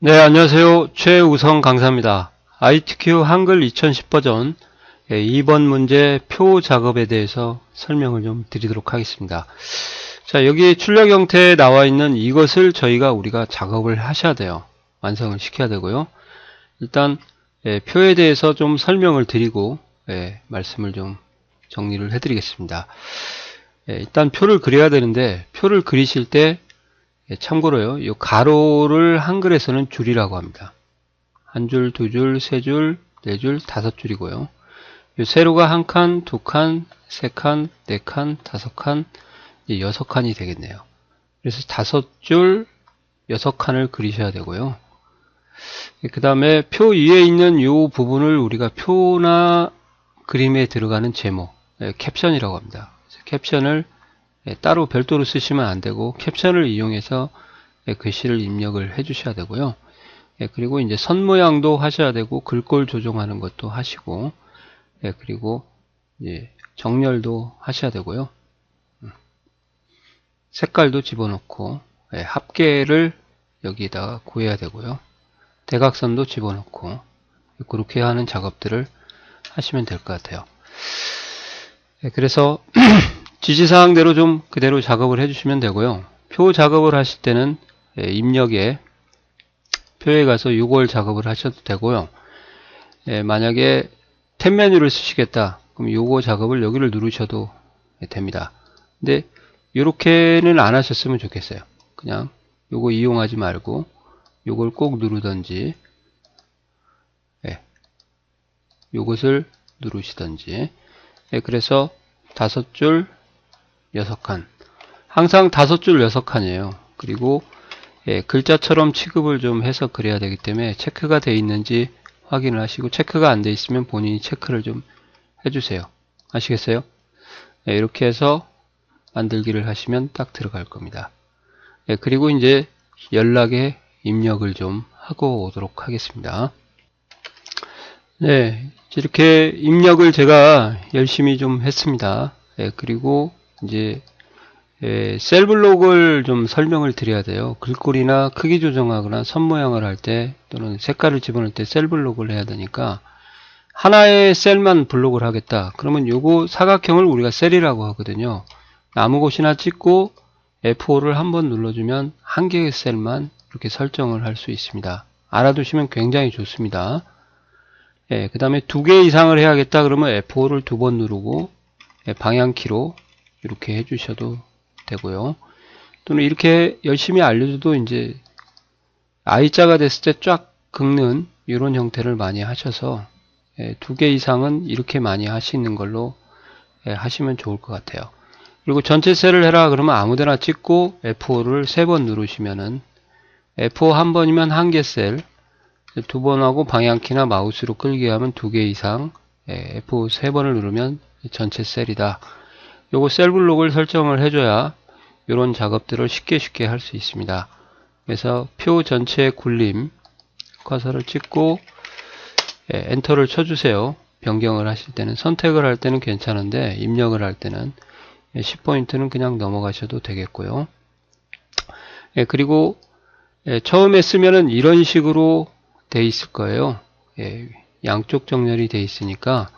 네, 안녕하세요. 최우성 강사입니다. ITQ 한글 2010 버전 2번 문제 표 작업에 대해서 설명을 좀 드리도록 하겠습니다. 자, 여기 출력 형태에 나와 있는 이것을 저희가 우리가 작업을 하셔야 돼요. 완성을 시켜야 되고요. 일단 예, 표에 대해서 좀 설명을 드리고 예, 말씀을 좀 정리를 해드리겠습니다. 예, 일단 표를 그려야 되는데 표를 그리실 때 예, 참고로요, 이 가로를 한글에서는 줄이라고 합니다. 한 줄, 두 줄, 세 줄, 네 줄, 다섯 줄이고요. 이 세로가 한 칸, 두 칸, 세 칸, 네 칸, 다섯 칸, 여섯 칸이 되겠네요. 그래서 다섯 줄, 여섯 칸을 그리셔야 되고요. 그 다음에 표 위에 있는 이 부분을 우리가 표나 그림에 들어가는 제목, 예, 캡션이라고 합니다. 캡션을 예, 따로 별도로 쓰시면 안 되고 캡션을 이용해서 예, 글씨를 입력을 해 주셔야 되고요. 예, 그리고 이제 선 모양도 하셔야 되고 글꼴 조정하는 것도 하시고 예, 그리고 정렬도 하셔야 되고요. 음. 색깔도 집어넣고 예, 합계를 여기다가 구해야 되고요. 대각선도 집어넣고 그렇게 하는 작업들을 하시면 될 것 같아요. 예, 그래서 지시사항대로 좀 그대로 작업을 해주시면 되고요. 표 작업을 하실 때는 예, 입력에 표에 가서 6월 작업을 하셔도 되고요. 예, 만약에 탭 메뉴를 쓰시겠다. 그럼 요거 작업을 여기를 누르셔도 됩니다. 근데 이렇게는 안 하셨으면 좋겠어요. 그냥 요거 이용하지 말고 요걸 꼭 누르던지 예, 요것을 누르시던지 예, 그래서 다섯 줄 여섯 칸 항상 다섯 줄 여섯 칸이에요. 그리고 예, 글자처럼 취급을 좀 해서 그려야 되기 때문에 체크가 돼 있는지 확인을 하시고 체크가 안 돼 있으면 본인이 체크를 좀 해주세요. 아시겠어요? 예, 이렇게 해서 만들기를 하시면 딱 들어갈 겁니다. 예, 그리고 이제 연락에 입력을 좀 하고 오도록 하겠습니다. 네, 이렇게 입력을 제가 열심히 좀 했습니다. 예, 그리고 이제 예, 셀 블록을 좀 설명을 드려야 돼요. 글꼴이나 크기 조정하거나 선 모양을 할 때 또는 색깔을 집어넣을 때 셀 블록을 해야 되니까 하나의 셀만 블록을 하겠다. 그러면 요거 사각형을 우리가 셀이라고 하거든요. 아무 곳이나 찍고 F5를 한번 눌러주면 한 개의 셀만 이렇게 설정을 할 수 있습니다. 알아두시면 굉장히 좋습니다. 예, 그 다음에 두 개 이상을 해야겠다 그러면 F5를 두 번 누르고 예, 방향키로 이렇게 해주셔도 되고요. 또는 이렇게 열심히 알려줘도 이제 I자가 됐을 때 쫙 긁는 이런 형태를 많이 하셔서 예, 두개 이상은 이렇게 많이 하시는 걸로 예, 하시면 좋을 것 같아요. 그리고 전체 셀을 해라 그러면 아무데나 찍고 F5를 세 번 누르시면은 F5 한 번이면 한 개 셀, 두 번 하고 방향키나 마우스로 끌게 하면 두 개 이상, 예, F5 세 번을 누르면 전체 셀이다. 요거 셀 블록을 설정을 해줘야 이런 작업들을 쉽게 쉽게 할 수 있습니다. 그래서 표 전체 굴림 커서를 찍고 예, 엔터를 쳐주세요. 변경을 하실 때는 선택을 할 때는 괜찮은데 입력을 할 때는 10포인트는 그냥 넘어가셔도 되겠고요. 예, 그리고 예, 처음에 쓰면은 이런 식으로 돼 있을 거예요. 예, 양쪽 정렬이 돼 있으니까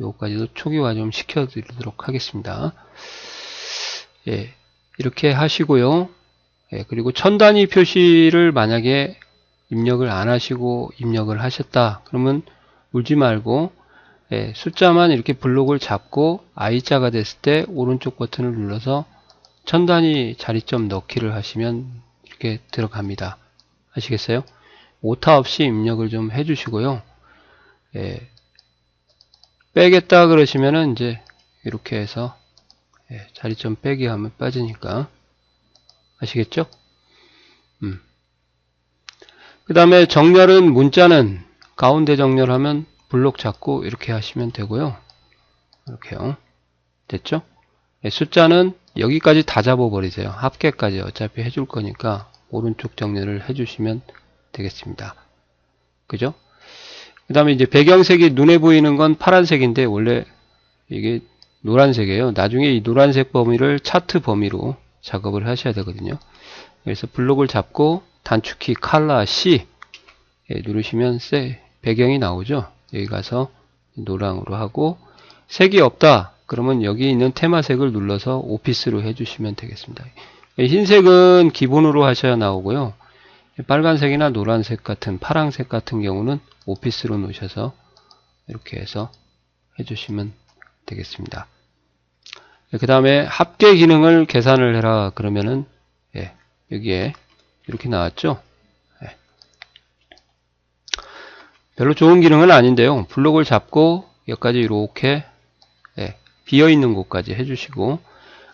요거까지도 초기화 좀 시켜드리도록 하겠습니다. 예, 이렇게 하시고요. 예, 그리고 천 단위 표시를 만약에 입력을 안 하시고 입력을 하셨다. 그러면 울지 말고 예, 숫자만 이렇게 블록을 잡고 I자가 됐을 때 오른쪽 버튼을 눌러서 천 단위 자리점 넣기를 하시면 이렇게 들어갑니다. 아시겠어요? 오타 없이 입력을 좀 해주시고요. 예, 빼겠다 그러시면은 이제 이렇게 해서 예, 자리점 빼기 하면 빠지니까 아시겠죠? 음. 그 다음에 정렬은 문자는 가운데 정렬하면 블록 잡고 이렇게 하시면 되고요. 이렇게요. 됐죠? 예, 숫자는 여기까지 다 잡아 버리세요. 합계까지 어차피 해줄 거니까 오른쪽 정렬을 해주시면 되겠습니다. 그죠? 그 다음에 이제 배경색이 눈에 보이는 건 파란색인데 원래 이게 노란색이에요. 나중에 이 노란색 범위를 차트 범위로 작업을 하셔야 되거든요. 그래서 블록을 잡고 단축키 칼라 C 예, 누르시면 세, 배경이 나오죠. 여기 가서 노랑으로 하고 색이 없다. 그러면 여기 있는 테마색을 눌러서 오피스로 해주시면 되겠습니다. 예, 흰색은 기본으로 하셔야 나오고요. 빨간색이나 노란색 같은 파랑색 같은 경우는 오피스로 놓으셔서 이렇게 해서 해주시면 되겠습니다. 그 다음에 합계 기능을 계산을 해라 그러면은 예, 여기에 이렇게 나왔죠. 예. 별로 좋은 기능은 아닌데요. 블록을 잡고 여기까지 이렇게 예, 비어있는 곳까지 해주시고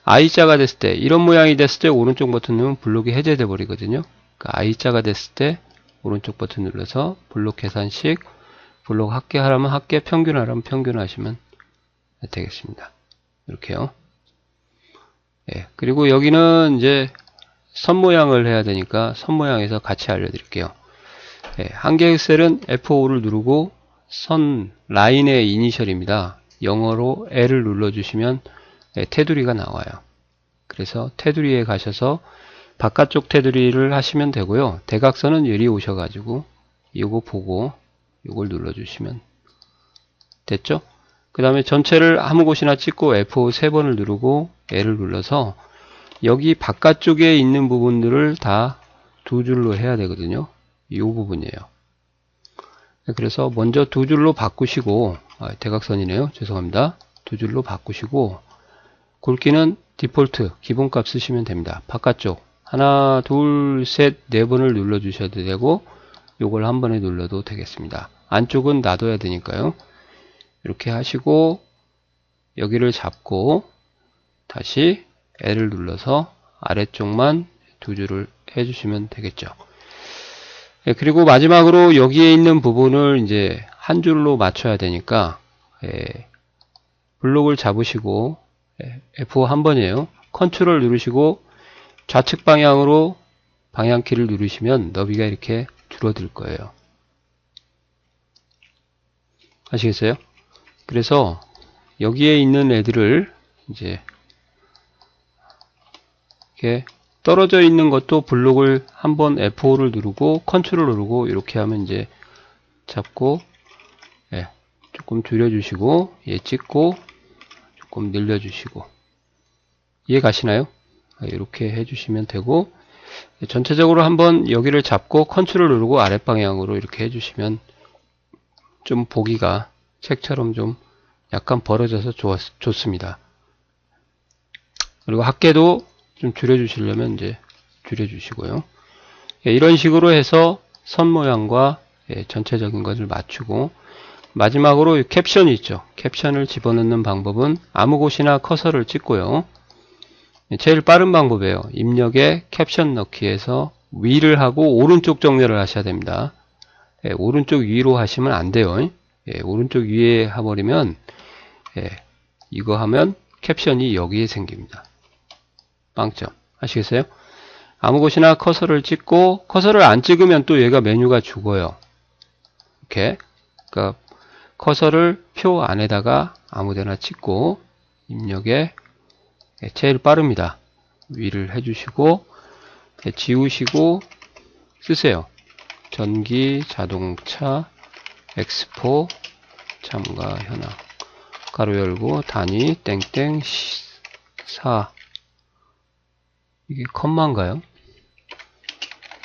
I자가 됐을 때 이런 모양이 됐을 때 오른쪽 버튼 누르면 블록이 해제돼 버리거든요. 그 I자가 됐을 때 오른쪽 버튼 눌러서 블록 계산식 블록 합계 하라면 합계 평균 하라면 평균 하시면 되겠습니다. 이렇게요. 예, 그리고 여기는 이제 선 모양을 해야 되니까 선 모양에서 같이 알려드릴게요. 예, 한개 엑셀은 F5를 누르고 선 라인의 이니셜입니다. 영어로 L을 눌러주시면 예, 테두리가 나와요. 그래서 테두리에 가셔서 바깥쪽 테두리를 하시면 되고요. 대각선은 여기 오셔가지고 이거 보고 이걸 눌러주시면 됐죠? 그 다음에 전체를 아무 곳이나 찍고 F5 세 번을 누르고 L을 눌러서 여기 바깥쪽에 있는 부분들을 다 두 줄로 해야 되거든요. 이 부분이에요. 그래서 먼저 두 줄로 바꾸시고 아, 대각선이네요. 죄송합니다. 두 줄로 바꾸시고 굵기는 디폴트 기본값 쓰시면 됩니다. 바깥쪽 하나 둘셋네 번을 눌러 주셔도 되고 요걸 한 번에 눌러도 되겠습니다. 안쪽은 놔둬야 되니까요. 이렇게 하시고 여기를 잡고 다시 L을 눌러서 아래쪽만 두 줄을 해주시면 되겠죠. 예, 그리고 마지막으로 여기에 있는 부분을 이제 한 줄로 맞춰야 되니까 예, 블록을 잡으시고 예, F5 한 번이에요. 컨트롤 누르시고 좌측 방향으로 방향키를 누르시면 너비가 이렇게 줄어들 거예요. 아시겠어요? 그래서 여기에 있는 애들을 이제 이렇게 떨어져 있는 것도 블록을 한번 F5를 누르고 컨트롤 누르고 이렇게 하면 이제 잡고 예, 조금 줄여주시고 얘 찍고 조금 늘려주시고 이해 가시나요? 이렇게 해주시면 되고 전체적으로 한번 여기를 잡고 컨트롤 누르고 아랫 방향으로 이렇게 해주시면 좀 보기가 책처럼 좀 약간 벌어져서 좋았, 좋습니다. 그리고 합계도 좀 줄여주시려면 이제 줄여주시고요. 예, 이런 식으로 해서 선 모양과 예, 전체적인 것을 맞추고 마지막으로 캡션이 있죠. 캡션을 집어넣는 방법은 아무 곳이나 커서를 찍고요. 예, 제일 빠른 방법이에요. 입력에 캡션 넣기에서 위를 하고 오른쪽 정렬을 하셔야 됩니다. 예, 오른쪽 위로 하시면 안 돼요. 예, 오른쪽 위에 해버리면 예, 이거 하면 캡션이 여기에 생깁니다. 빵점 아시겠어요? 아무 곳이나 커서를 찍고 커서를 안 찍으면 또 얘가 메뉴가 죽어요. 이렇게 그러니까 커서를 표 안에다가 아무데나 찍고 입력에 예, 제일 빠릅니다. 위를 해주시고 예, 지우시고 쓰세요. 전기, 자동차, 엑스포, 참가, 현황 가로 열고 단위, 땡땡, 4 이게 컴마인가요?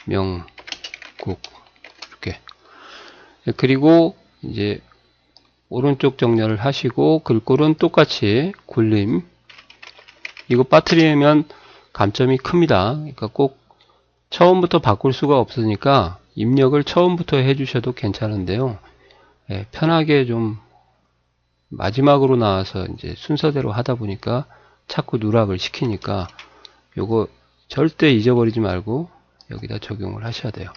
명국 이렇게 예, 그리고 이제 오른쪽 정렬을 하시고 글꼴은 똑같이 굴림 이거 빠뜨리면 감점이 큽니다. 그러니까 꼭 처음부터 바꿀 수가 없으니까 입력을 처음부터 해주셔도 괜찮은데요. 예, 편하게 좀 마지막으로 나와서 이제 순서대로 하다 보니까 자꾸 누락을 시키니까 요거 절대 잊어버리지 말고 여기다 적용을 하셔야 돼요.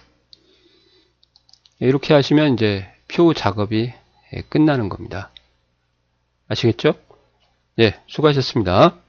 이렇게 하시면 이제 표 작업이 예, 끝나는 겁니다. 아시겠죠? 예, 수고하셨습니다.